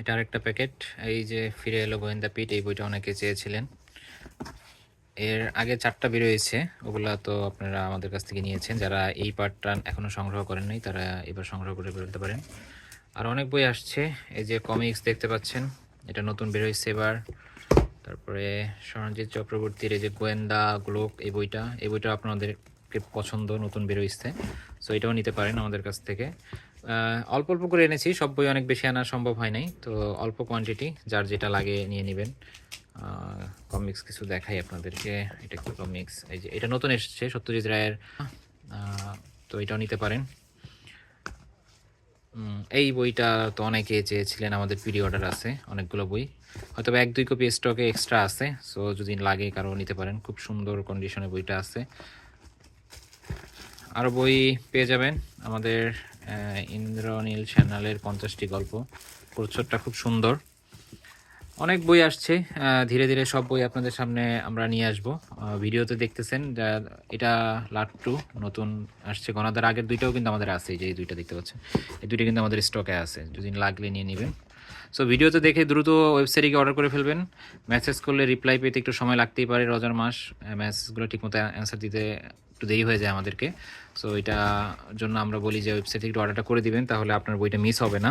এটা আরেকটা প্যাকেট। এই যে ফিরে এলো গোয়েন্দা পিট, এই বইটা অনেকে চেয়েছিলেন। এর আগে চারটা বেরোয়েছে ওগুলা তো আপনারা আমাদের কাছ থেকে নিয়েছেন। যারা এই পার্টটা এখনও সংগ্রহ করেন নাই, তারা এবার সংগ্রহ করে বেরোতে পারেন। আর অনেক বই আসছে, এই যে কমিক্স দেখতে পাচ্ছেন, এটা নতুন বেরোয়েছে এবার। তারপরে সরঞ্জিৎ চক্রবর্তীর এই যে গোয়েন্দা গ্লোক, এই বইটা এই বইটা আপনাদেরকে পছন্দ, নতুন বেরোইছে সো এটাও নিতে পারেন আমাদের কাছ থেকে। অল্প অল্প করে এনেছি, সব বই অনেক বেশি আনা সম্ভব হয় নাই। তো অল্প কোয়ান্টিটি যার যেটা লাগে নিয়ে নেবেন। কমিক্স কিছু দেখাই আপনাদেরকে। এটা একটু কমিক্স এই যে এটা নতুন এসেছে, সত্যজিৎ রায়ের। তো এটাও নিতে পারেন। এই বইটা তো অনেকে চেয়েছিলেন, আমাদের পিডি অর্ডার আছে, অনেকগুলো বই। হয়তো এক দুই কপি স্টকে এক্সট্রা আছে সো যদি লাগে কারও নিতে পারেন। খুব সুন্দর কন্ডিশনে বইটা আছে। আরও বই পেয়ে যাবেন আমাদের ইন্দ্রনীল চ্যানেলের পঞ্চাশটি গল্প। প্রচ্ছদটা খুব সুন্দর। অনেক বই আসছে ধীরে ধীরে সব বই আপনাদের সামনে আমরা নিয়ে আসব। ভিডিওতে দেখতেছেন এটা লাট্টু, নতুন আসছে গণাদার। আগের দুইটাও কিন্তু আমাদের আছে যে দুইটা দেখতে পাচ্ছেন। এই দুইটা কিন্তু আমাদের স্টকে আছে যদি লাগলে নিয়ে নেবেন। সো ভিডিওতে দেখে দ্রুত ওয়েবসাইটে গিয়ে অর্ডার করে ফেলবেন। মেসেজ করলে রিপ্লাই পেতে একটু সময় লাগতেই পারে রজার মাস। মেসেজগুলো ঠিকমতো অ্যান্সার দিতে একটু দেরি হয়ে যায় আমাদেরকে। সো এটা জন্য আমরা বলি যে ওয়েবসাইটে একটু অর্ডারটা করে দিবেন, তাহলে আপনার বইটা মিস হবে না।